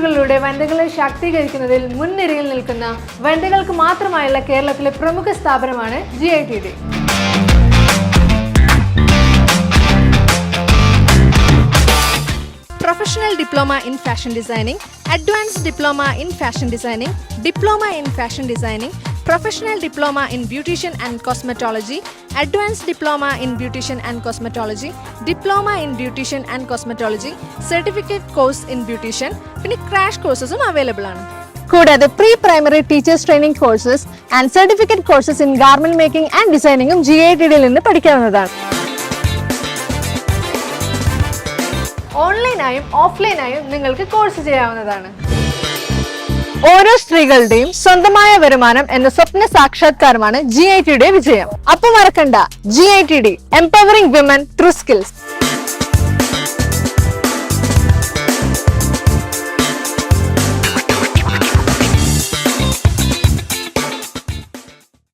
ബാങ്കുകളിലൂടെ വനിതകളെ ശാക്തീകരിക്കുന്നതിൽ മുൻനിരയിൽ നിൽക്കുന്ന വനിതകൾക്ക് മാത്രമായുള്ള കേരളത്തിലെ പ്രമുഖ സ്ഥാപനമാണ് G I T D professional diploma in fashion designing advance diploma in fashion designing diploma in fashion designing professional diploma in beautician and cosmetology advance diploma in beautician and cosmetology diploma in beautician and cosmetology certificate course in beautician പിന്നെ crash കോഴ്സസും available ആണ്. കൂടാതെ pre primary teachers training courses and certificate courses in garment making and ഡിസൈനിങ്ങും G I ഡിയിൽ നിന്ന് പഠിക്കാവുന്നതാണ്. ഓൺലൈനായും ഓഫ്ലൈനായും നിങ്ങൾക്ക് course ചെയ്യാവുന്നതാണ്. ഓരോ സ്ത്രീകളുടെയും സ്വന്തമായ വരുമാനം എന്ന സ്വപ്ന സാക്ഷാത്കാരമാണ് ജി ഐ ടിയുടെ വിജയം. അപ്പൊ മറക്കണ്ട G I T D empowering women through skills